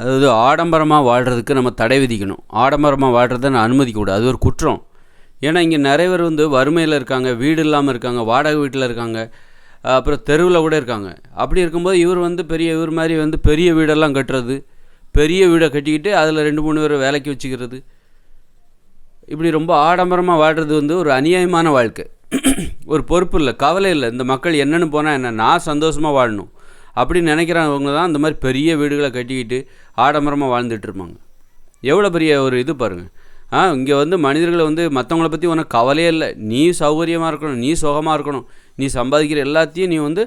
அதாவது ஆடம்பரமாக வாழ்கிறதுக்கு நம்ம தடை விதிக்கணும். ஆடம்பரமாக வாழ்கிறத நான் அனுமதிக்கக்கூடாது அது ஒரு குற்றம். ஏன்னா இங்கே நிறைய பேர் வந்து வறுமையில் இருக்காங்க வீடு இல்லாமல் இருக்காங்க வாடகை வீட்டில் இருக்காங்க அப்புறம் தெருவில் கூட இருக்காங்க. அப்படி இருக்கும்போது இவர் வந்து பெரிய இவர் மாதிரி வந்து பெரிய வீடெல்லாம் கட்டுறது பெரிய வீடை கட்டிக்கிட்டு அதில் ரெண்டு மூணு பேரை வேலைக்கு வச்சுக்கிறது. இப்படி ரொம்ப ஆடம்பரமாக வாழ்கிறது வந்து ஒரு அநியாயமான வாழ்க்கை. ஒரு பொறுப்பு இல்லை கவலை இல்லை. இந்த மக்கள் என்னென்னு போனால் என்ன நான் சந்தோஷமாக வாழணும். அப்படின்னு நினைக்கிறவங்க தான் இந்த மாதிரி பெரிய வீடுகளை கட்டிக்கிட்டு ஆடம்பரமாக வாழ்ந்துட்டுருப்பாங்க. எவ்வளோ பெரிய ஒரு இது பாருங்கள் ஆ இங்கே வந்து மனிதர்களை வந்து மற்றவங்கள பற்றி உனக்கு கவலையே இல்லை. நீ சௌகரியமாக இருக்கணும் நீ சுகமாக இருக்கணும். நீ சம்பாதிக்கிற எல்லாத்தையும் நீ வந்து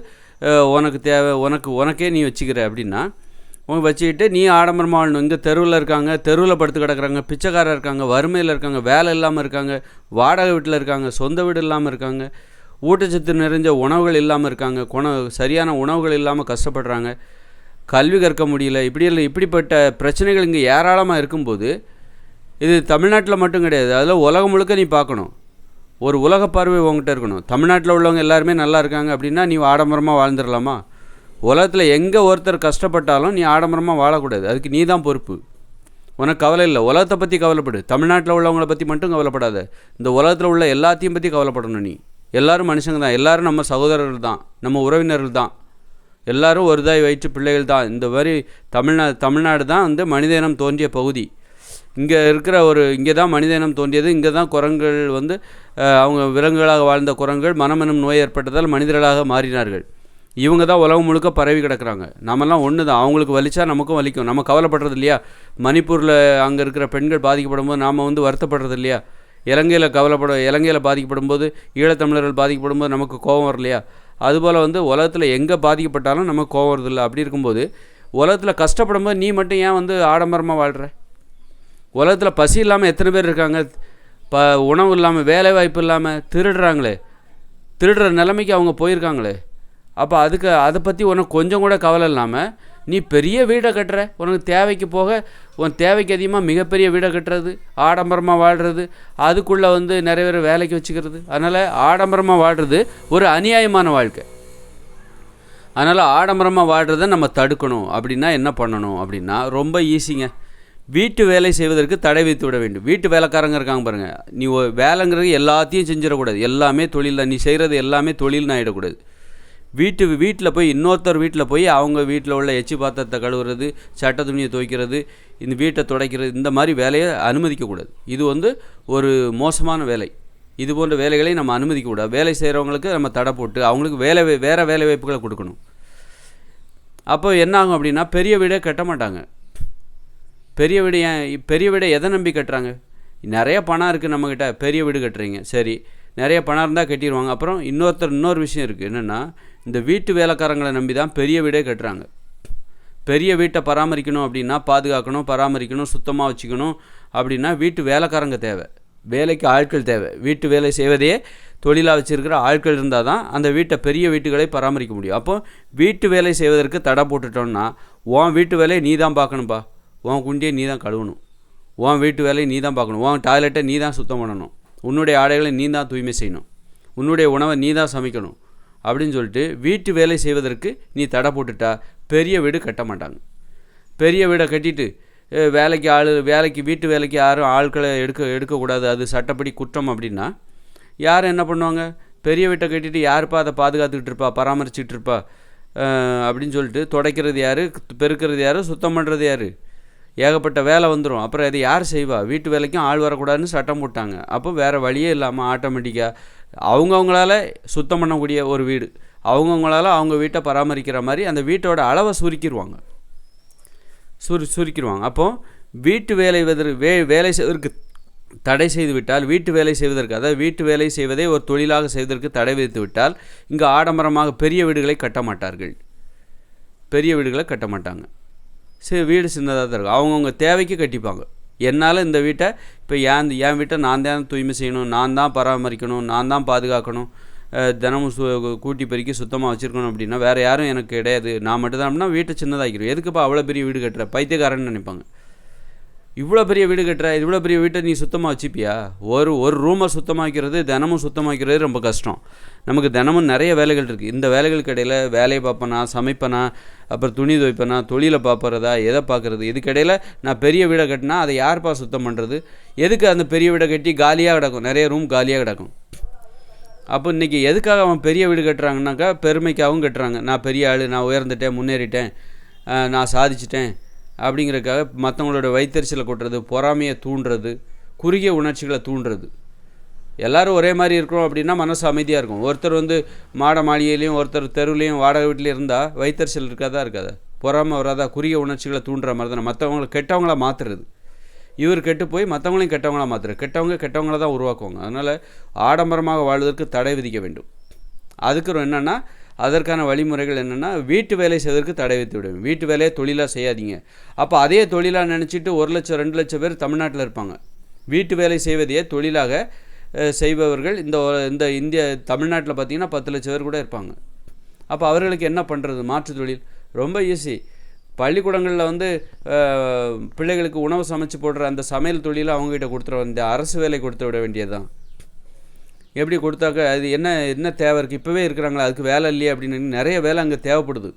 உனக்கு தேவை உனக்கு உனக்கே நீ வச்சுக்கிற அப்படின்னா உன் வச்சுக்கிட்டு நீ ஆடம்பரமாக வாழணும். இங்கே தெருவில் இருக்காங்க தெருவில் படுத்து கிடக்குறாங்க பிச்சைக்காரர் இருக்காங்க வறுமையில் இருக்காங்க வேலை இல்லாமல் இருக்காங்க வாடகை வீட்டில் இருக்காங்க சொந்த வீடு இல்லாமல் இருக்காங்க. ஊட்டச்சத்து நிறைஞ்ச உணவுகள் இல்லாமல் இருக்காங்க. குண சரியான உணவுகள் இல்லாமல் கஷ்டப்படுறாங்க. கல்வி கற்க முடியல. இப்படி இல்லை இப்படிப்பட்ட பிரச்சனைகள் இங்கே ஏராளமாக இருக்கும்போது இது தமிழ்நாட்டில் மட்டும் கிடையாது. அதில் உலகம் முழுக்க நீ பார்க்கணும். ஒரு உலக பார்வை உங்ககிட்ட இருக்கணும். தமிழ்நாட்டில் உள்ளவங்க எல்லாருமே நல்லா இருக்காங்க அப்படின்னா நீ ஆடம்பரமாக வாழ்ந்துடலாமா உலகத்தில் எங்கே ஒருத்தர் கஷ்டப்பட்டாலும் நீ ஆடம்பரமாக வாழக்கூடாது. அதுக்கு நீ தான் பொறுப்பு. உனக்கு கவலை இல்லை. உலகத்தை பற்றி கவலைப்படு. தமிழ்நாட்டில் உள்ளவங்கள பற்றி மட்டும் கவலைப்படாத. இந்த உலகத்தில் உள்ள எல்லாத்தையும் பற்றி கவலைப்படணும் நீ. எல்லாரும் மனுஷங்க தான். எல்லாரும் நம்ம சகோதரர்கள் தான். நம்ம உறவினர்கள் தான். எல்லாரும் ஒருதாய் வயிற்று பிள்ளைகள் தான். இந்த மாதிரி தமிழ்நாடு தமிழ்நாடு தான் வந்து மனிதனம் தோன்றிய பகுதி. இங்கே இருக்கிற ஒரு இங்கே தான் மனித இனம் தோன்றியது. இங்கே தான் குரங்குகள் வந்து அவங்க விலங்குகளாக வாழ்ந்த குரங்குகள் மனமெனும் நோய் ஏற்பட்டதால் மனிதர்களாக மாறினார்கள். இவங்க தான் உலகம் முழுக்க பரவி கிடக்கிறாங்க. நம்மலாம் ஒன்று தான். அவங்களுக்கு வலிச்சா நமக்கும் வலிக்கும். நம்ம கவலைப்படுறது இல்லையா? மணிப்பூரில் அங்கே இருக்கிற பெண்கள் பாதிக்கப்படும் போது நாம் வந்து வருத்தப்படுறது இல்லையா? இலங்கையில் கவலைப்பட இலங்கையில் பாதிக்கப்படும் போது ஈழத்தமிழர்கள் பாதிக்கப்படும் போது நமக்கு கோபம் வரலையா? அதுபோல் வந்து உலகத்தில் எங்கே பாதிக்கப்பட்டாலும் நமக்கு கோபம் வருதில்ல. அப்படி இருக்கும்போது உலகத்தில் கஷ்டப்படும் போது நீ மட்டும் ஏன் வந்து ஆடம்பரமாக வாழ்கிற உலகத்தில் பசி இல்லாமல் எத்தனை பேர் இருக்காங்க? ப உணவு இல்லாமல் வேலை வாய்ப்பு இல்லாமல் திருடுறாங்களே. திருடுற நிலைமைக்கு அவங்க போயிருக்காங்களே. அப்போ அதுக்கு அதை பற்றி ஒன்றும் கொஞ்சம் கூட கவலை இல்லாமல் நீ பெரிய வீடை கட்டுற. உனக்கு தேவைக்கு போக உன் தேவைக்கு அதிகமாக மிகப்பெரிய வீடை கட்டுறது ஆடம்பரமாக வாழ்கிறது அதுக்குள்ளே வந்து நிறைய பேர் வேலைக்கு வச்சுக்கிறது. அதனால் ஆடம்பரமாக வாழ்கிறது ஒரு அநியாயமான வாழ்க்கை. அதனால் ஆடம்பரமாக வாழ்கிறத நம்ம தடுக்கணும். அப்படின்னா என்ன பண்ணணும் அப்படின்னா ரொம்ப ஈஸிங்க. வீட்டு வேலை செய்வதற்கு தடை விதித்து விட வேண்டும். வீட்டு வேலைக்காரங்க இருக்காங்க பாருங்கள் நீ வேலைங்கிறது எல்லாத்தையும் செஞ்சிடக்கூடாது. எல்லாமே தொழில் தான் நீ செய்கிறது எல்லாமே தொழில்னு ஆகிடக்கூடாது வீட்டு வீட்டில் போய் இன்னொருத்தர் வீட்டில் போய் அவங்க வீட்டில் உள்ள எச்சி பாத்திரத்தை கழுவுறது சட்டை துணியை துவைக்கிறது இந்த வீட்டை துடைக்கிறது இந்த மாதிரி வேலையை அனுமதிக்கக்கூடாது. இது வந்து ஒரு மோசமான வேலை. இது போன்ற வேலைகளை நம்ம அனுமதிக்கக்கூடாது. வேலை செய்கிறவங்களுக்கு நம்ம தடை போட்டு அவங்களுக்கு வேலை வேறு வேலை வாய்ப்புகளை கொடுக்கணும். அப்போ என்ன ஆகும் அப்படின்னா பெரிய வீடே கட்ட மாட்டாங்க. பெரிய வீடு ஏன் பெரிய வீடை எதை நம்பி கட்டுறாங்க? நிறைய பணம் இருக்குது நம்மக்கிட்ட பெரிய வீடு கட்டுறீங்க. சரி. நிறைய பணம் இருந்தால் கட்டிடுவாங்க அப்புறம் இன்னொருத்தர் இன்னொரு விஷயம் இருக்குது என்னென்னா இந்த வீட்டு வேலைக்காரங்களை நம்பி தான் பெரிய வீடே கட்டுறாங்க. பெரிய வீட்டை பராமரிக்கணும் அப்படின்னா பாதுகாக்கணும் பராமரிக்கணும் சுத்தமாக வச்சுக்கணும் அப்படின்னா வீட்டு வேலைக்காரங்க தேவை. வேலைக்கு ஆட்கள் தேவை. வீட்டு வேலை செய்வதையே தொழிலாக வச்சுருக்கிற ஆட்கள் இருந்தால் தான் அந்த வீட்டை பெரிய வீட்டுகளை பராமரிக்க முடியும். அப்போ வீட்டு வேலை செய்வதற்கு தடை போட்டுட்டோம்னா உன் வீட்டு வேலையை நீ தான் பார்க்கணும்ப்பா உன் குண்டியை நீ தான் கழுவணும். உன் வீட்டு வேலையை நீ தான் பார்க்கணும். உன் டாய்லெட்டை நீ தான் சுத்தம் பண்ணணும். உன்னுடைய ஆடைகளை நீ தான் தூய்மை செய்யணும். உன்னுடைய உணவை நீ தான் சமைக்கணும். அப்படின்னு சொல்லிட்டு வீட்டு வேலை செய்வதற்கு நீ தடை போட்டுட்டா பெரிய வீடு கட்ட மாட்டாங்க. பெரிய வீடை கட்டிட்டு வேலைக்கு ஆள் வேலைக்கு வீட்டு வேலைக்கு யாரும் ஆட்களை எடுக்க எடுக்கக்கூடாது. அது சட்டப்படி குற்றம் அப்படின்னா யார் என்ன பண்ணுவாங்க? பெரிய வீட்டை கட்டிட்டு யாருப்பா அதை பாதுகாத்துக்கிட்டு இருப்பா பராமரிச்சுட்டு இருப்பா? அப்படின்னு சொல்லிட்டு துடைக்கிறது யார்? பெருக்கிறது யார்? சுத்தம் பண்ணுறது யார்? ஏகப்பட்ட வேலை வந்துடும் அப்புறம் அதை யார் செய்வா? வீட்டு வேலைக்கும் ஆள் வரக்கூடாதுன்னு சட்டம் போட்டாங்க. அப்போ வேறு வழியே இல்லாமல் ஆட்டோமேட்டிக்காக அவங்கவுங்களால சுத்தம் பண்ணக்கூடிய ஒரு வீடு. அவங்கவுங்களால அவங்க வீட்டை பராமரிக்கிற மாதிரி அந்த வீட்டோட அளவை சுருக்கிடுவாங்க சுரு சுருக்கிடுவாங்க அப்போ வீட்டு வேலை வே வேலை செய்வதற்கு தடை செய்து விட்டால் வீட்டு வேலை செய்வதற்கு அதாவது வீட்டு வேலை செய்வதை ஒரு தொழிலாக செய்வதற்கு தடை விதித்து விட்டால் இங்கு ஆடம்பரமாக பெரிய வீடுகளை கட்ட மாட்டார்கள். பெரிய வீடுகளை கட்ட மாட்டாங்க. சரி வீடு சின்னதாக தான் இருக்கும். அவங்கவுங்க தேவைக்கு கட்டிப்பாங்க. என்னால் இந்த வீட்டை இப்போ ஏன் என் வீட்டை நான் தான் தூய்மை செய்யணும் நான் தான் பராமரிக்கணும் நான் தான் பாதுகாக்கணும் தினமும் சு கூட்டி பெருக்கி சுத்தமாக வச்சுருக்கணும் அப்படின்னா வேறு யாரும் எனக்கு கிடையாது. நான் மட்டும் தான் அப்படின்னா வீட்டை சின்னதாக்கிடும் எதுக்குப்பா அவ்வளோ பெரிய வீடு கட்டுற? பைத்தியக்காரன்னு நினைப்பாங்க. இவ்வளோ பெரிய வீடு கட்டுற இவ்வளோ பெரிய வீட்டை நீ சுத்தமாக வச்சுப்பியா? ஒரு ஒரு ரூமை சுத்தமாக்கிறது தினமும் சுத்தமாக்கிறது ரொம்ப கஷ்டம். நமக்கு தினமும் நிறைய வேலைகள் இருக்குது இந்த வேலைகளுக்கு இடையில் வேலையை பார்ப்பனா சமைப்பனா அப்புறம் துணி துவைப்பனா தொழிலை பார்ப்பறதா எதை பார்க்குறது? இதுக்கிடையில் நான் பெரிய வீடை கட்டினா அதை யார்ப்பா சுத்தம் பண்ணுறது எதுக்கு அந்த பெரிய வீடை கட்டி காலியாக கிடக்கும்? நிறைய ரூம் காலியாக கிடக்கும். அப்போ இன்றைக்கி எதுக்காக அவன் பெரிய வீடு கட்டுறாங்கனாக்கா பெருமைக்காகவும் கட்டுறாங்க. நான் பெரிய ஆள் நான் உயர்ந்துட்டேன் முன்னேறிட்டேன் நான் சாதிச்சிட்டேன் அப்படிங்கிறதுக்காக மற்றவங்களோட வைத்தறிச்சலை கொட்டுறது பொறாமையை தூண்டுறது குறுகிய உணர்ச்சிகளை தூண்டுறது. எல்லோரும் ஒரே மாதிரி இருக்கிறோம் அப்படின்னா மனசு அமைதியாக இருக்கும். ஒருத்தர் வந்து மாட மாளிகையிலையும் ஒருத்தர் தெருவுலையும் வாடகை வீட்லையும் இருந்தால் வைத்தறிச்சல் இருக்காதா இருக்காதா? பொறாமை வராதா? குறுகிய உணர்ச்சிகளை தூண்டுற மாதிரி தானே. மற்றவங்களை கெட்டவங்கள மாற்றுறது இவர் கெட்டு போய் மற்றவங்களையும் கெட்டவங்களாக மாற்றுறது கெட்டவங்க கெட்டவங்கள தான் உருவாக்குவாங்க. அதனால் ஆடம்பரமாக வாழ்வதற்கு தடை விதிக்க வேண்டும். அதுக்கு என்னென்னா அதற்கான வழிமுறைகள் என்னென்னா வீட்டு வேலை செய்வதற்கு தடை வைத்து விடும் வீட்டு வேலையை தொழிலாக செய்யாதீங்க. அப்போ அதே தொழிலாக நினச்சிட்டு ஒரு லட்சம் ரெண்டு லட்சம் பேர் தமிழ்நாட்டில் இருப்பாங்க. வீட்டு வேலை செய்வதையே தொழிலாக செய்பவர்கள் இந்த இந்த இந்திய தமிழ்நாட்டில் பார்த்தீங்கன்னா பத்து லட்சம் பேர் கூட இருப்பாங்க. அப்போ அவர்களுக்கு என்ன பண்ணுறது மாற்று தொழில். ரொம்ப ஈஸி பள்ளிக்கூடங்களில் வந்து பிள்ளைகளுக்கு உணவு சமைச்சு போடுற அந்த சமையல் தொழிலை அவங்ககிட்ட கொடுத்துட இந்த அரசு வேலை கொடுத்து விட வேண்டியதுதான். எப்படி கொடுத்தாக்க அது என்ன என்ன தேவை இருக்குது இப்போவே இருக்கிறாங்களா? அதுக்கு வேலை இல்லையே அப்படின்னு நிறைய வேலை அங்கே தேவைப்படுது.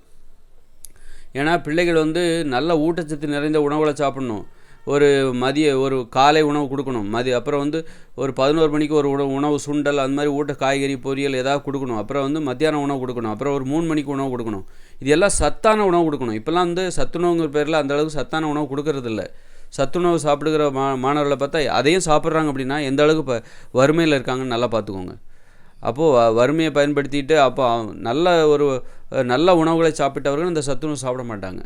ஏன்னா பிள்ளைகள் வந்து நல்ல ஊட்டச்சத்து நிறைந்த உணவுகளை சாப்பிடணும். ஒரு மதிய ஒரு காலை உணவு கொடுக்கணும். மதிய அப்புறம் வந்து ஒரு பதினோரு மணிக்கு ஒரு உணவு உணவு சுண்டல் அந்த மாதிரி ஊட்ட காய்கறி பொரியல் ஏதாவது கொடுக்கணும். அப்புறம் வந்து மத்தியானம் உணவு கொடுக்கணும். அப்புறம் ஒரு மூணு மணிக்கு உணவு கொடுக்கணும். இது எல்லாம் சத்தான உணவு கொடுக்கணும். இப்போல்லாம் வந்து சத்துணவுங்கிற பேரில் அந்தளவுக்கு சத்தான உணவு கொடுக்கறதில்ல. சத்துணவு சாப்பிடுகிற மா மாணவர்களை பார்த்தா அதையும் சாப்பிட்றாங்க அப்படின்னா எந்த அளவுக்கு இப்போ வறுமையில் இருக்காங்கன்னு நல்லா பார்த்துக்கோங்க. அப்போது வ- வறுமையை பயன்படுத்திட்டு அப்போ நல்ல ஒரு நல்ல உணவுகளை சாப்பிட்டவர்கள் இந்த சத்துணவு சாப்பிட மாட்டாங்க.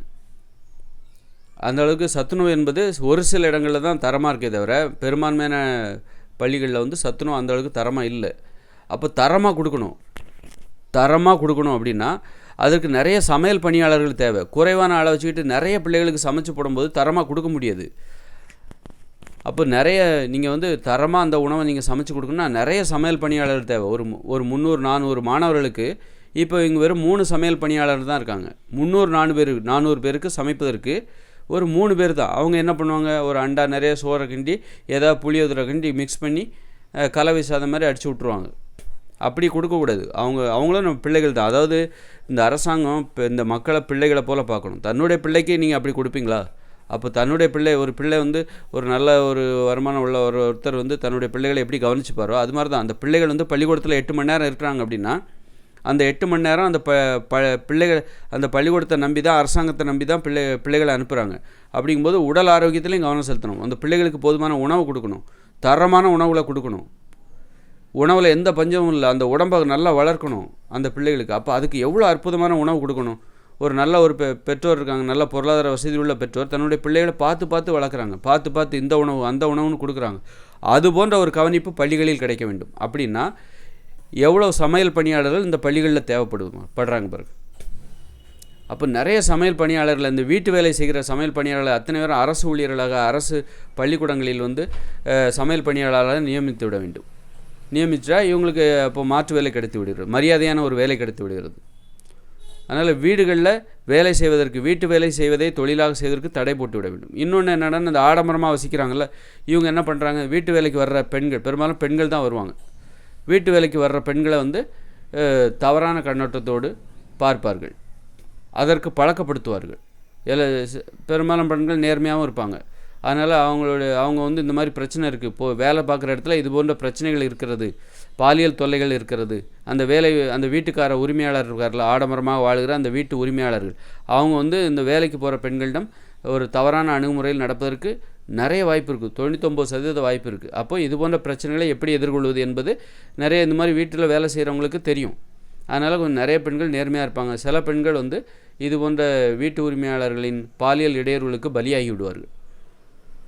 அந்த அளவுக்கு சத்துணவு என்பது ஒரு சில இடங்களில் தான் தரமாக இருக்கே தவிர பெரும்பான்மையான பள்ளிகளில் வந்து சத்துணவு அந்த அளவுக்கு தரமாக இல்லை. அப்போ தரமாக கொடுக்கணும். தரமாக கொடுக்கணும் அப்படின்னா அதற்கு நிறைய சமையல் பணியாளர்கள் தேவை. குறைவான ஆளை வச்சுக்கிட்டு நிறைய பிள்ளைகளுக்கு சமைச்சு போடும்போது தரமாக கொடுக்க முடியாது. அப்போ நிறைய நீங்கள் வந்து தரமாக அந்த உணவை நீங்கள் சமைச்சு கொடுக்கணும்னா நிறைய சமையல் பணியாளர்கள் தேவை. ஒரு ஒரு முந்நூறு நானூறு மாணவர்களுக்கு இப்போ இங்கே வெறும் மூணு சமையல் பணியாளர் தான் இருக்காங்க. முந்நூறு நாலு பேர் நானூறு பேருக்கு சமைப்பதற்கு ஒரு மூணு பேர் தான். அவங்க என்ன பண்ணுவாங்க? ஒரு அண்டா நிறைய சோறை கிண்டி ஏதாவது புளியோதரை கிண்டி மிக்ஸ் பண்ணி கலவை சாதம் மாதிரி அடிச்சு விட்ருவாங்க அப்படி கொடுக்கக்கூடாது அவங்க அவங்களும் நம்ம பிள்ளைகள் தான். அதாவது இந்த அரசாங்கம் இப்போ இந்த மக்களை பிள்ளைகளை போல் பார்க்கணும். தன்னுடைய பிள்ளைக்கே நீங்கள் அப்படி கொடுப்பீங்களா? அப்போ தன்னுடைய பிள்ளை ஒரு பிள்ளை வந்து ஒரு நல்ல ஒரு வருமானம் உள்ள ஒரு ஒருத்தர் வந்து தன்னுடைய பிள்ளைகளை எப்படி கவனிச்சுப்பாரோ அது மாதிரி தான். அந்த பிள்ளைகள் வந்து பள்ளிக்கூடத்தில் எட்டு மணி நேரம் இருக்கிறாங்க அப்படின்னா அந்த எட்டு மணி நேரம் அந்த ப ப பிள்ளைகள் அந்த பள்ளிக்கூடத்தை நம்பி தான் அரசாங்கத்தை நம்பி தான் பிள்ளை பிள்ளைகளை அனுப்புகிறாங்க அப்படிங்கும்போது உடல் ஆரோக்கியத்திலையும் கவனம் செலுத்தணும். அந்த பிள்ளைகளுக்கு போதுமான உணவு கொடுக்கணும். தரமான உணவுகளை கொடுக்கணும். உணவில் எந்த பஞ்சமும் இல்லை. அந்த உடம்பை நல்லா வளர்க்கணும் அந்த பிள்ளைகளுக்கு. அப்போ அதுக்கு எவ்வளோ அற்புதமான உணவு கொடுக்கணும்? ஒரு நல்ல ஒரு பெ பெற்றோர் இருக்காங்க. நல்ல பொருளாதார வசதி உள்ள பெற்றோர் தன்னுடைய பிள்ளைகளை பார்த்து பார்த்து வளர்க்குறாங்க. பார்த்து பார்த்து இந்த உணவு அந்த உணவுன்னு கொடுக்குறாங்க. அது போன்ற ஒரு கவனிப்பு பள்ளிகளில் கிடைக்க வேண்டும். அப்படின்னா எவ்வளோ சமையல் பணியாளர்கள் இந்த பள்ளிகளில் தேவைப்படுவாங்க படுறாங்க பிறகு அப்போ நிறைய சமையல் பணியாளர்கள் இந்த வீட்டு வேலை செய்கிற சமையல் பணியாளர்கள் அத்தனை பேரும் அரசு ஊழியர்களாக அரசு பள்ளிக்கூடங்களில் வந்து சமையல் பணியாளராக நியமித்து விட வேண்டும். நியமித்தா இவங்களுக்கு இப்போ மாற்று வேலை கிடைத்து விடுகிறது. மரியாதையான ஒரு வேலை கிடைத்து விடுகிறது. அதனால் வீடுகளில் வேலை செய்வதற்கு வீட்டு வேலை செய்வதை தொழிலாக செய்வதற்கு தடை போட்டு விட வேண்டும். இன்னொன்று என்னென்னா இந்த ஆடம்பரமாக வசிக்கிறாங்கல்ல இவங்க என்ன பண்ணுறாங்க வீட்டு வேலைக்கு வர்ற பெண்கள் பெரும்பாலும் பெண்கள் தான் வருவாங்க. வீட்டு வேலைக்கு வர்ற பெண்களை வந்து தவறான கண்ணோட்டத்தோடு பார்ப்பார்கள். அதற்கு பழக்கப்படுத்துவார்கள். எல்லா பெரும்பாலும் பெண்கள் நேர்மையாகவும் இருப்பாங்க. அதனால் அவங்களோட அவங்க வந்து இந்த மாதிரி பிரச்சனை இருக்குது இப்போது வேலை பார்க்குற இடத்துல இது போன்ற பிரச்சனைகள் இருக்கிறது. பாலியல் தொல்லைகள் இருக்கிறது. அந்த வேலை அந்த வீட்டுக்கார உரிமையாளர் இருக்கார்ல ஆடம்பரமாக வாழுகிற அந்த வீட்டு உரிமையாளர்கள். அவங்க வந்து இந்த வேலைக்கு போகிற பெண்களிடம் ஒரு தவறான அணுகுமுறையில் நடப்பதற்கு நிறைய வாய்ப்பு இருக்குது தொண்ணூத்தொம்பது சதவீத வாய்ப்பு இருக்குது அப்போ இது போன்ற பிரச்சனைகளை எப்படி எதிர்கொள்வது என்பது நிறைய இந்த மாதிரி வீட்டில் வேலை செய்கிறவங்களுக்கு தெரியும். அதனால் கொஞ்சம் நிறைய பெண்கள் நேர்மையாக இருப்பாங்க. சில பெண்கள் வந்து இது போன்ற வீட்டு உரிமையாளர்களின் பாலியல் இடையூறுகளுக்கு பலியாகி விடுவார்கள்.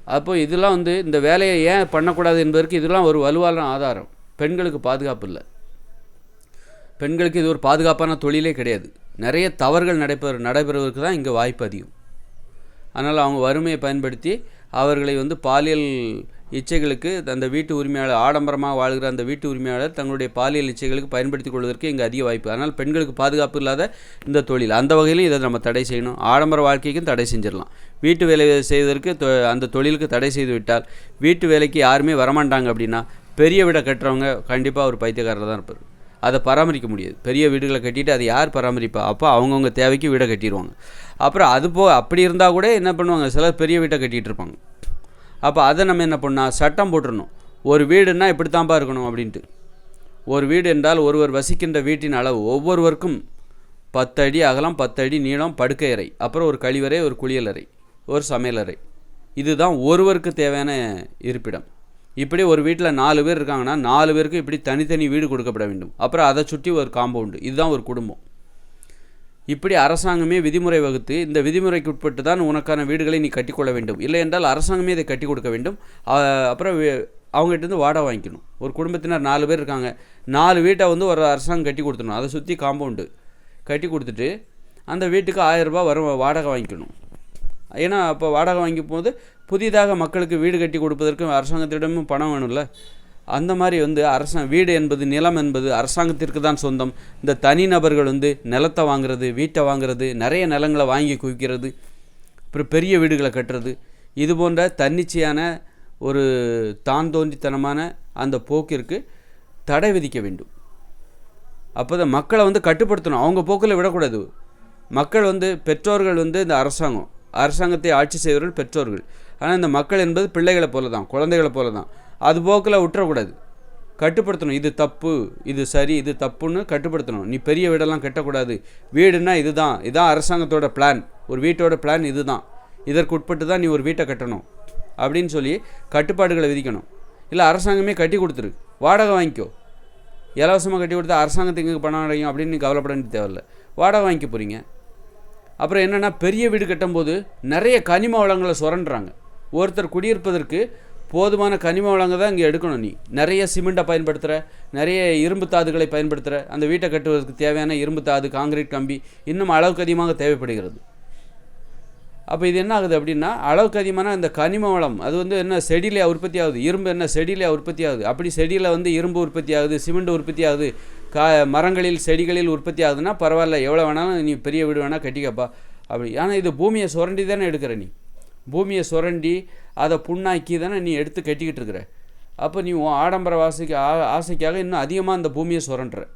அப்போ இதெல்லாம் வந்து இந்த வேலையை ஏன் பண்ணக்கூடாது என்பதற்கு இதெல்லாம் ஒரு வலுவான ஆதாரம். பெண்களுக்கு பாதுகாப்பு இல்லை. பெண்களுக்கு இது ஒரு பாதுகாப்பான தொழிலே கிடையாது. நிறைய தவறுகள் நடைபெற நடைபெறுவதற்கு தான் இங்கே வாய்ப்பு அதிகம். அதனால் அவங்க வறுமையை பயன்படுத்தி அவர்களை வந்து பாலியல் இச்சைகளுக்கு அந்த வீட்டு உரிமையாளர் ஆடம்பரமாக வாழ்கிற அந்த வீட்டு உரிமையாளர் தங்களுடைய பாலியல் இச்சைகளுக்கு பயன்படுத்திக் கொள்வதற்கு இங்கே அதிக வாய்ப்பு. அதனால் பெண்களுக்கு பாதுகாப்பு இல்லாத இந்த தொழில். அந்த வகையிலும் இதை நம்ம தடை செய்யணும். ஆடம்பர வாழ்க்கைக்கும் தடை செஞ்சிடலாம். வீட்டு வேலை செய்வதற்கு தொ- அந்த தொழிலுக்கு தடை செய்து விட்டால் வீட்டு வேலைக்கு யாருமே வரமாட்டாங்க அப்படின்னா பெரிய வீடை கட்டுறவங்க கண்டிப்பாக ஒரு பைத்தியக்காரர் தான் இருப்பார். அதை பராமரிக்க முடியாது. பெரிய வீடுகளை கட்டிட்டு அதை யார் பராமரிப்பா? அப்போ அவங்கவுங்க தேவைக்கு வீடை கட்டிடுவாங்க. அப்புறம் அது போ அப்படி இருந்தால் கூட என்ன பண்ணுவாங்க? சிலர் பெரிய வீட்டை கட்டிகிட்டு இருப்பாங்க. அப்போ அதை நம்ம என்ன பண்ணால் சட்டம் போட்டுறணும். ஒரு வீடுன்னா இப்படி தான்ப்பா இருக்கணும் அப்படின்ட்டு. ஒரு வீடு என்றால் ஒருவர் வசிக்கின்ற வீட்டின் அளவு ஒவ்வொருவருக்கும் பத்து அடி அகலம் பத்து அடி நீளம் படுக்கை அறை அப்புறம் ஒரு கழிவறை ஒரு குளியலறை ஒரு சமையலறை இதுதான் ஒருவருக்கு தேவையான இருப்பிடம். இப்படி ஒரு வீட்டில் நாலு பேர் இருக்காங்கன்னா நாலு பேருக்கு இப்படி தனித்தனி வீடு கொடுக்கப்பட வேண்டும். அப்புறம் அதை சுற்றி ஒரு காம்பவுண்டு இதுதான் ஒரு குடும்பம். இப்படி அரசாங்கமே விதிமுறை வகுத்து இந்த விதிமுறைக்கு உட்பட்டு தான் உனக்கான வீடுகளை நீ கட்டிக்கொள்ள வேண்டும். இல்லை என்றால் அரசாங்கமே இதை கட்டி கொடுக்க வேண்டும். அப்புறம் அவங்ககிட்டருந்து வாடகை வாங்கிக்கணும். ஒரு குடும்பத்தினர் நாலு பேர் இருக்காங்க. நாலு வீட்டை வந்து ஒரு அரசாங்கம் கட்டி கொடுத்துடணும். அதை சுற்றி காம்பவுண்டு கட்டி கொடுத்துட்டு அந்த வீட்டுக்கு ஆயிரம் ரூபாய் வரும் வாடகை வாங்கிக்கணும். ஏன்னா அப்போ வாடகை வாங்கி போது புதிதாக மக்களுக்கு வீடு கட்டி கொடுப்பதற்கு அரசாங்கத்திடமும் பணம் வேணும்ல. அந்த மாதிரி வந்து அரசாங்க வீடு என்பது நிலம் என்பது அரசாங்கத்திற்கு தான் சொந்தம். இந்த தனிநபர்கள் வந்து நிலத்தை வாங்குறது வீட்டை வாங்குறது நிறைய நிலங்களை வாங்கி குவிக்கிறது அப்புறம் பெரிய வீடுகளை கட்டுறது. இது போன்ற தன்னிச்சையான ஒரு தான் தோன்றித்தனமான அந்த போக்கிற்கு தடை விதிக்க வேண்டும். அப்போ தான் மக்களை வந்து கட்டுப்படுத்தணும். அவங்க போக்கில் விடக்கூடாது. மக்கள் வந்து பெற்றோர்கள் வந்து இந்த அரசாங்கம் அரசாங்கத்தை ஆட்சி செய்வர்கள் பெற்றோர்கள். ஆனால் இந்த மக்கள் என்பது பிள்ளைகளை போல தான் குழந்தைகளை போல தான் அது போக்கில் விட்டுறக்கூடாது கட்டுப்படுத்தணும். இது தப்பு இது சரி இது தப்புன்னு கட்டுப்படுத்தணும். நீ பெரிய வீடெல்லாம் கட்டக்கூடாது. வீடுன்னா இதுதான் இதுதான் அரசாங்கத்தோட பிளான் ஒரு வீட்டோட பிளான் இதுதான். இதற்கு உட்பட்டு தான் நீ ஒரு வீட்டை கட்டணும். அப்படின்னு சொல்லி கட்டுப்பாடுகளை விதிக்கணும். இல்லை அரசாங்கமே கட்டி கொடுத்துரு. வாடகை வாங்கிக்கோ. இலவசமாக கட்டி கொடுத்தா அரசாங்கத்துக்கு இங்கே பணம் அடையும் அப்படின்னு நீ கவலைப்பட வேண்டிய தேவையில்ல. வாடகை வாங்கிக்க போகிறீங்க அப்புறம் என்னென்னா பெரிய வீடு கட்டும்போது நிறைய கனிம வளங்களை சுரண்டுறாங்க. ஒருத்தர் குடியிருப்பதற்கு போதுமான கனிம வளங்கள் தான் இங்கே எடுக்கணும் நீ. நிறைய சிமெண்ட்டை பயன்படுத்துகிற நிறைய இரும்பு தாதுகளை பயன்படுத்துகிற அந்த வீட்டை கட்டுவதற்கு தேவையான இரும்பு தாது காங்கிரீட் கம்பி இன்னும் அளவுக்கு அதிகமாக தேவைப்படுகிறது. அப்போ இது என்ன ஆகுது அப்படின்னா அளவுக்கு அதிகமான இந்த கனிம வளம் அது வந்து என்ன செடியிலே உற்பத்தி ஆகுது இரும்பு என்ன செடியிலே உற்பத்தி ஆகுது அப்படி செடியில் வந்து இரும்பு உற்பத்தி ஆகுது சிமெண்ட் உற்பத்தி ஆகுது கா மரங்களில் செடிகளில் உற்பத்தி ஆகுதுன்னா பரவாயில்ல எவ்வளோ வேணாலும் நீ பெரிய வீடு வேணால் கட்டிக்கப்பா அப்படி. ஆனால் இது பூமியை சுரண்டி தானே எடுக்கிற நீ. பூமியை சுரண்டி அதை புண்ணாக்கி தானே நீ எடுத்து கட்டிக்கிட்டு இருக்கிற. அப்போ நீ உன் ஆடம்பர வாசிக்கு ஆ- ஆசைக்காக இன்னும் அதிகமாக அந்த பூமியை சுரண்டுற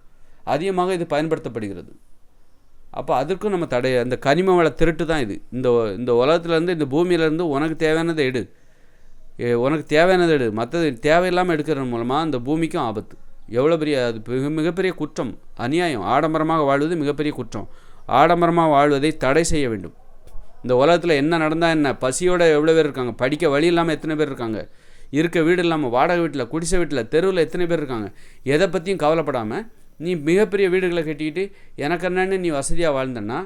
அதிகமாக இது பயன்படுத்தப்படுகிறது. அப்போ அதற்கும் நம்ம தடை அந்த கனிம வள திருட்டு தான் இது. இந்த இந்த உலகத்துலேருந்து இந்த பூமியிலேருந்து உனக்கு தேவையானதை எடு. உனக்கு தேவையானதை எடு. மற்றது தேவையில்லாமல் எடுக்கிறது மூலமாக அந்த பூமிக்கும் ஆபத்து. எவ்வளோ பெரிய அது மிக மிகப்பெரிய குற்றம் அநியாயம். ஆடம்பரமாக வாழ்வது மிகப்பெரிய குற்றம். ஆடம்பரமாக வாழ்வதை தடை செய்ய வேண்டும். இந்த உலகத்தில் என்ன நடந்தால் என்ன? பசியோட எவ்வளோ பேர் இருக்காங்க? படிக்க வழி இல்லாமல் எத்தனை பேர் இருக்காங்க? இருக்க வீடு இல்லாமல் வாடகை வீட்டில் குடிசை வீட்டில் தெருவில் எத்தனை பேர் இருக்காங்க? எதை பற்றியும் கவலைப்படாமல் நீ மிகப்பெரிய வீடுகளை கட்டிக்கிட்டு எனக்கு என்னன்னு நீ வசதியாக வாழ்ந்தன்னா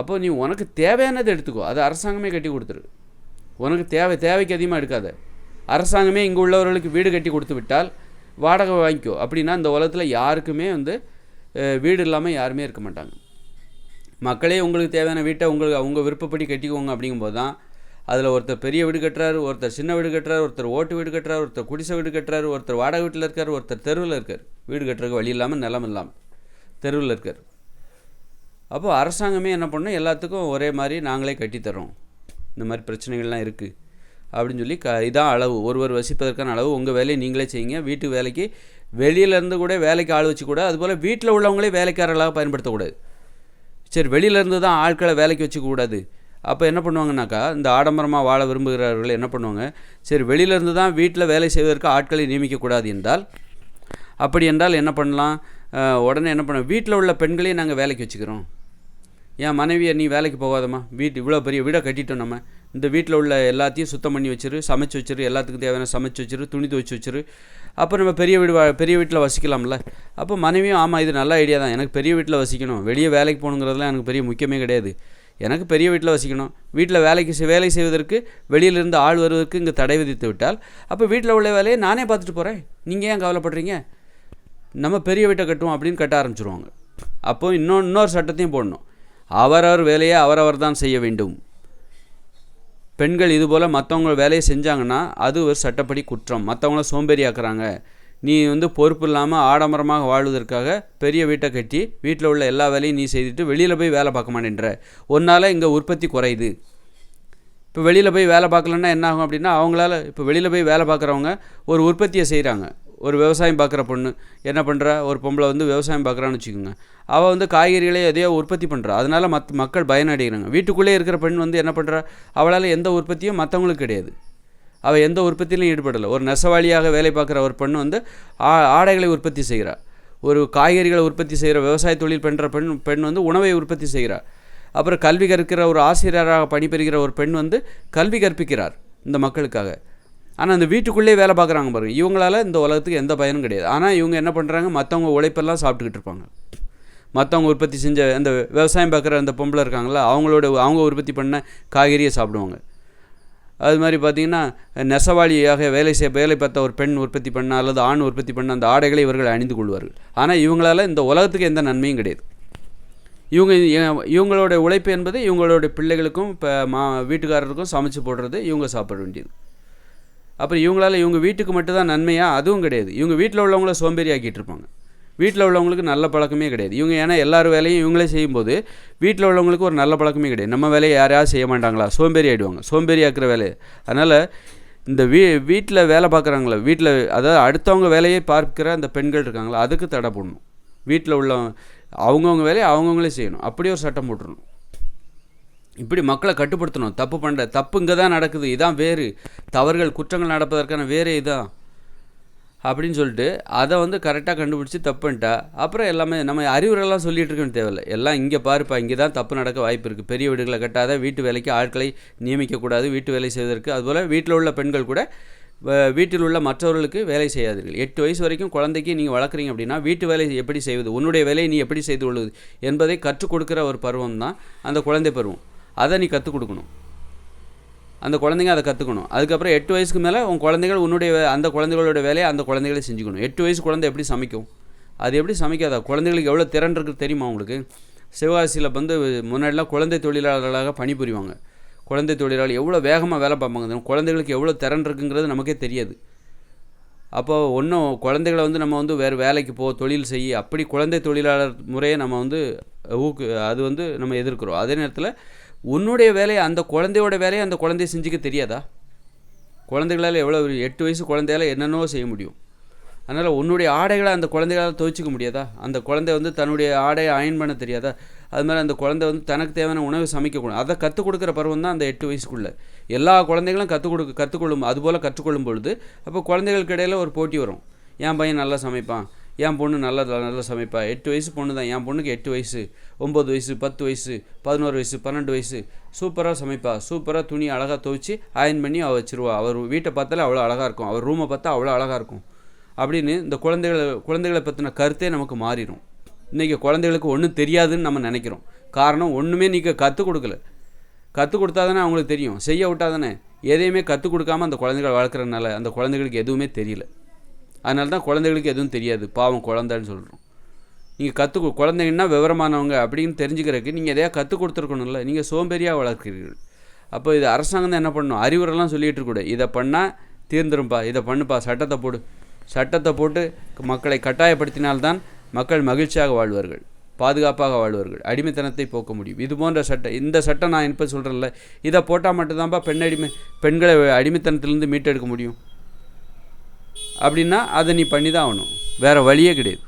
அப்போ நீ உனக்கு தேவையானதை எடுத்துக்கோ. அது அரசாங்கமே கட்டி கொடுத்துரு. உனக்கு தேவை தேவைக்கு அதிகமாக எடுக்காத. அரசாங்கமே இங்கே உள்ளவர்களுக்கு வீடு கட்டி கொடுத்து விட்டால் வாடகை வாங்கிக்கோ. அப்படின்னா இந்த உலகத்தில் யாருக்குமே வந்து வீடு இல்லாமல் யாருமே இருக்க மாட்டாங்க. மக்களே உங்களுக்கு தேவையான வீட்டை உங்களுக்கு அவங்க விருப்பப்படி கட்டிக்கோங்க அப்படிங்கும்போது தான் அதில் ஒருத்தர் பெரிய வீடு கட்டுறாரு ஒருத்தர் சின்ன வீடு கட்டுறாரு ஒருத்தர் ஓட்டு வீடு கட்டுறாரு ஒருத்தர் குடிசை வீடு கட்டுறாரு ஒருத்தர் வாடகை வீட்டில் இருக்கார் ஒருத்தர் தெருவில் இருக்கார். வீடு கட்டுறதுக்கு வழி இல்லாமல் நிலம் இல்லாமல் தெருவில் இருக்கார். அப்போது அரசாங்கமே என்ன பண்ணணும் எல்லாத்துக்கும் ஒரே மாதிரி நாங்களே கட்டித்தரோம் இந்த மாதிரி பிரச்சனைகள்லாம் இருக்குது அப்படின்னு சொல்லி க இதான் அளவு. ஒருவர் வசிப்பதற்கான அளவு. உங்கள் வேலையை நீங்களே செய்யுங்க. வீட்டு வேலைக்கு வெளியிலேருந்து கூட வேலைக்கு ஆள் வச்சு கூட அதுபோல் வீட்டில் உள்ளவங்களே வேலைக்காரர்களாக பயன்படுத்தக்கூடாது. சரி வெளியிலேருந்து தான் ஆட்களை வேலைக்கு வச்சுக்கூடாது அப்போ என்ன பண்ணுவாங்கனாக்கா இந்த ஆடம்பரமாக வாழ விரும்புகிறவர்கள் என்ன பண்ணுவாங்க சரி வெளியிலேருந்து தான் வீட்டில் வேலை செய்வதற்கு ஆட்களை நியமிக்கக்கூடாது என்றால் அப்படி என்றால் என்ன பண்ணலாம்? உடனே என்ன பண்ண வீட்டில் உள்ள பெண்களையும் நாங்கள் வேலைக்கு வச்சுக்கிறோம். என் மனைவியை நீ வேலைக்கு போகாதம்மா? வீட்டு இவ்வளோ பெரிய வீடை கட்டிட்டோம் நம்ம. இந்த வீட்டில் உள்ள எல்லாத்தையும் சுத்தம் பண்ணி வச்சிரு சமைச்சு வச்சிரு எல்லாத்துக்கும் தேவையான சமைச்சு வச்சிரு துணி துவைச்சு வச்சிரு. அப்போ நம்ம பெரிய வீடு பெரிய வீட்டில் வசிக்கலாம்ல. அப்போ மனைவியும் ஆமாம் இது நல்ல ஐடியா தான். எனக்கு பெரிய வீட்டில் வசிக்கணும். வெளியே வேலைக்கு போகணுங்கிறதுலாம் எனக்கு பெரிய முக்கியமே கிடையாது. எனக்கு பெரிய வீட்டில் வசிக்கணும். வீட்டில் வேலைக்கு செய்- வேலை செய்வதற்கு வெளியிலிருந்து ஆள் வருவதற்கு இங்கே தடை விதித்து விட்டால் அப்போ வீட்டில் உள்ள வேலையை நானே பார்த்துட்டு போகிறேன் நீங்கள் ஏன் கவலைப்படுறீங்க? நம்ம பெரிய வீட்டை கட்டுவோம் அப்படின்னு கட்ட ஆரம்பிச்சிருவாங்க. அப்போ இன்னொன்று இன்னொரு சட்டத்தையும் போடணும். அவரவர் வேலையை அவரவர் தான் செய்ய வேண்டும். பெண்கள் இதுபோல் மற்றவங்க வேலையை செஞ்சாங்கன்னா அது ஒரு சட்டப்படி குற்றம். மற்றவங்கள சோம்பேறியாக்குறாங்க. நீ வந்து பொறுப்பு இல்லாமல் ஆடம்பரமாக வாழ்வதற்காக பெரிய வீட்டை கட்டி வீட்டில் உள்ள எல்லா வேலையும் நீ செய்துட்டு வெளியில் போய் வேலை பார்க்க மாட்டேன்ற. ஒன்றால் இங்கே உற்பத்தி குறையுது. இப்போ வெளியில் போய் வேலை பார்க்கலன்னா என்ன ஆகும் அப்படின்னா அவங்களால இப்போ வெளியில் போய் வேலை பார்க்குறவங்க ஒரு உற்பத்தியை செய்கிறாங்க ஒரு விவசாயம் பார்க்குற பொண்ணு என்ன பண்ணுறா ஒரு பொம்பளை வந்து விவசாயம் பார்க்குறான்னு வச்சுக்கோங்க. அவள் வந்து காய்கறிகளே எதையோ உற்பத்தி பண்ணுறா அதனால் மத் மக்கள் பயனடைகிறாங்க. வீட்டுக்குள்ளே இருக்கிற பெண் வந்து என்ன பண்ணுறா அவளால் எந்த உற்பத்தியும் மற்றவங்களுக்கு கிடையாது. அவள் எந்த உற்பத்தியிலும் ஈடுபடலை. ஒரு நெசவாளியாக வேலை பார்க்குற ஒரு பெண் வந்து ஆ ஆடைகளை உற்பத்தி செய்கிறா. ஒரு காய்கறிகளை உற்பத்தி செய்கிற விவசாய தொழில் பண்ணுற பெண் பெண் வந்து உணவை உற்பத்தி செய்கிறா. அப்புறம் கல்வி கற்கிற ஒரு ஆசிரியராக பணிபுரிகிற ஒரு பெண் வந்து கல்வி கற்பிக்கிறார் இந்த மக்களுக்காக. ஆனால் அந்த வீட்டுக்குள்ளேயே வேலை பார்க்குறாங்க பாருங்கள் இவங்களால இந்த உலகத்துக்கு எந்த பயனும் கிடையாது. ஆனால் இவங்க என்ன பண்ணுறாங்க மற்றவங்க உழைப்பெல்லாம் சாப்பிட்டுக்கிட்டு இருப்பாங்க. மற்றவங்க உற்பத்தி செஞ்ச அந்த விவசாயம் பார்க்குற அந்த பொம்பளை இருக்காங்களா அவங்களோட அவங்க உற்பத்தி பண்ண காய்கறியை சாப்பிடுவாங்க. அது மாதிரி பார்த்திங்கன்னா நெசவாளியாக வேலை செய்ய வேலை பார்த்த ஒரு பெண் உற்பத்தி பண்ண அல்லது ஆண் உற்பத்தி பண்ண அந்த ஆடைகளை இவர்கள் அணிந்து கொள்வார்கள். ஆனால் இவங்களால் இந்த உலகத்துக்கு எந்த நன்மையும் கிடையாது. இவங்க இவங்களோட உழைப்பு என்பது இவங்களோட பிள்ளைகளுக்கும் இப்போ மா வீட்டுக்காரருக்கும் சமைச்சு போடுறது இவங்க சாப்பிட வேண்டியது. அப்புறம் இவங்களால இவங்க வீட்டுக்கு மட்டும்தான் நன்மையா? அதுவும் கிடையாது. இவங்க வீட்டில் உள்ளவங்கள சோம்பேறி ஆக்கிட்டு இருப்பாங்க வீட்டில் உள்ளவங்களுக்கு நல்ல பழக்கமே கிடையாது. இவங்க ஏன்னா எல்லார் வேலையும் இவங்களே செய்யும்போது வீட்டில் உள்ளவங்களுக்கு ஒரு நல்ல பழக்கமே கிடையாது. நம்ம வேலையை யாரையாவது செய்ய மாட்டாங்களா? சோம்பேறி ஆகிடுவாங்க சோம்பேறி ஆக்கிற வேலையை அதனால் இந்த வீ வீட்டில் வேலை பார்க்குறாங்களா வீட்டில் அதாவது அடுத்தவங்க வேலையை பார்க்கிற அந்த பெண்கள் இருக்காங்களா? அதுக்கு தடை போடணும். வீட்டில் உள்ள அவங்கவுங்க வேலையை அவங்கவுங்களே செய்யணும். அப்படியே ஒரு சட்டம் போட்டுடணும் இப்படி மக்களை கட்டுப்படுத்தணும். தப்பு பண்ணுற தப்பு இங்கே தான் நடக்குது. இதான் வேறு. தவறுகள் குற்றங்கள் நடப்பதற்கான வேறு இதான் அப்படின்னு சொல்லிட்டு அதை வந்து கரெக்டாக கண்டுபிடிச்சி தப்பு பண்ணிட்டா அப்புறம் எல்லாமே நம்ம அறிவுரைலாம் சொல்லிகிட்டு இருக்கணும் தேவையில்லை. எல்லாம் இங்கே பாருப்பா இங்கே தான் தப்பு நடக்க வாய்ப்பு இருக்குது பெரிய வீடுகளை கட்டாத வீட்டு வேலைக்கு ஆட்களை நியமிக்கக்கூடாது வீட்டு வேலை செய்வதற்கு. அதுபோல் வீட்டில் உள்ள பெண்கள் கூட வீட்டில் உள்ள மற்றவர்களுக்கு வேலை செய்யாதீர்கள். எட்டு வயசு வரைக்கும் குழந்தைக்கு நீங்கள் வளர்க்குறீங்க அப்படின்னா வீட்டு வேலை எப்படி செய்வது? உன்னுடைய வேலையை நீ எப்படி செய்து கொள்வது? என்பதை கற்றுக் கொடுக்குற ஒரு பருவம் தான் அந்த குழந்தை பருவம். அதை நீ கற்றுக் கொடுக்கணும். அந்த குழந்தைங்க அதை கற்றுக்கணும் அதுக்கப்புறம் எட்டு வயசுக்கு மேலே உன் குழந்தைகள் உன்னுடைய அந்த குழந்தைகளோட வேலையை அந்த குழந்தைகளே செஞ்சுக்கணும். எட்டு வயசு குழந்தை எப்படி சமைக்கும்? அது எப்படி சமைக்காதா? குழந்தைகளுக்கு எவ்வளோ திறன் இருக்குது தெரியுமா உங்களுக்கு? சிவகாசியில் வந்து முன்னாடிலாம் குழந்தை தொழிலாளர்களாக பணிபுரிவாங்க. குழந்தை தொழிலாளி எவ்வளோ வேகமாக வேலை பார்ப்பாங்க குழந்தைகளுக்கு எவ்வளோ திறன் இருக்குங்கிறது நமக்கே தெரியாது. அப்போ ஒன்றும் குழந்தைகளை வந்து நம்ம வந்து வேறு வேலைக்கு போ தொழில் செய்ய அப்படி குழந்தை தொழிலாளர் முறையை நம்ம வந்து ஊக்கு அது வந்து நம்ம எதிர்க்கிறோம். அதே நேரத்தில் உன்னுடைய வேலையை அந்த குழந்தையோட வேலையை அந்த குழந்தைய செஞ்சுக்க தெரியாதா? குழந்தைகளால் எவ்வளோ ஒரு எட்டு வயசு குழந்தையால என்னென்னவோ செய்ய முடியும். அதனால் உன்னுடைய ஆடைகளை அந்த குழந்தைகளால் துவைச்சிக்க முடியாதா? அந்த குழந்தை வந்து தன்னுடைய ஆடையை அயன் பண்ண தெரியாதா? அது மாதிரி அந்த குழந்தை வந்து தனக்கு தேவையான உணவு சமைக்கக்கூடாது. அதை கற்றுக் கொடுக்குற பருவம் தான் அந்த எட்டு வயசுக்குள்ளே. எல்லா குழந்தைகளும் கற்றுக் கொடுக்க கற்றுக்கொள்ளும் அதுபோல் கற்றுக்கொள்ளும் பொழுது அப்போ குழந்தைகளுக்கு இடையில் ஒரு போட்டி வரும். என் பையன் நல்லா சமைப்பான். என் பொண்ணு நல்லா நல்லா சமைப்பா. எட்டு வயசு பொண்ணு தான் என் பொண்ணுக்கு எட்டு வயசு. ஒம்பது வயசு பத்து வயசு பதினோரு வயசு பன்னெண்டு வயசு. சூப்பராக சமைப்பா. சூப்பராக துணி அழகாக துவைச்சி அயன் பண்ணி அவள் வச்சிருவா. அவர் வீட்டை பார்த்தாலே அவ்வளோ அழகாக இருக்கும். அவர் ரூமை பார்த்தா அவ்வளோ அழகாக இருக்கும். அப்படின்னு இந்த குழந்தைகளை குழந்தைகளை பற்றின கருத்தே நமக்கு மாறிடும். இன்றைக்கி குழந்தைகளுக்கு ஒன்றும் தெரியாதுன்னு நம்ம நினைக்கிறோம். காரணம் ஒன்றுமே நீங்கள் கற்றுக் கொடுக்கல. கற்றுக் கொடுத்தா தானே அவங்களுக்கு தெரியும். செய்ய விட்டா தானே எதையுமே கற்றுக் கொடுக்காம அந்த குழந்தைகளை வளர்க்குறதுனால அந்த குழந்தைகளுக்கு எதுவுமே தெரியல. அதனால தான் குழந்தைகளுக்கு எதுவும் தெரியாது. பாவம் குழந்தைன்னு சொல்கிறோம் நீங்கள் கற்றுக் குழந்தைங்கன்னா விவரமானவங்க அப்படின்னு தெரிஞ்சுக்கிறதுக்கு நீங்கள் எதையா கற்றுக் கொடுத்துருக்கணும்ல. நீங்கள் சோம்பேறியாக வளர்க்கிறீர்கள். அப்போ இது அரசாங்கம் தான் என்ன பண்ணணும் அறிவுரைலாம் சொல்லிகிட்டு இருக்கக்கூடாது இதை பண்ணால் தீர்ந்துரும்பா. இதை பண்ணுப்பா. சட்டத்தை போடு. சட்டத்தை போட்டு மக்களை கட்டாயப்படுத்தினால்தான் மக்கள் மகிழ்ச்சியாக வாழ்வார்கள். பாதுகாப்பாக வாழ்வார்கள். அடிமைத்தனத்தை போக்க முடியும். இது போன்ற சட்டம் இந்த சட்டம் நான் இப்போ சொல்கிறேன்ல இதை போட்டால் மட்டும்தான்ப்பா பெண் அடிமை பெண்களை அடிமைத்தனத்திலேருந்து மீட்டெடுக்க முடியும். அப்படின்னா அதை நீ பண்ணி தான் ஆகணும். வேறு வழியே கிடையாது.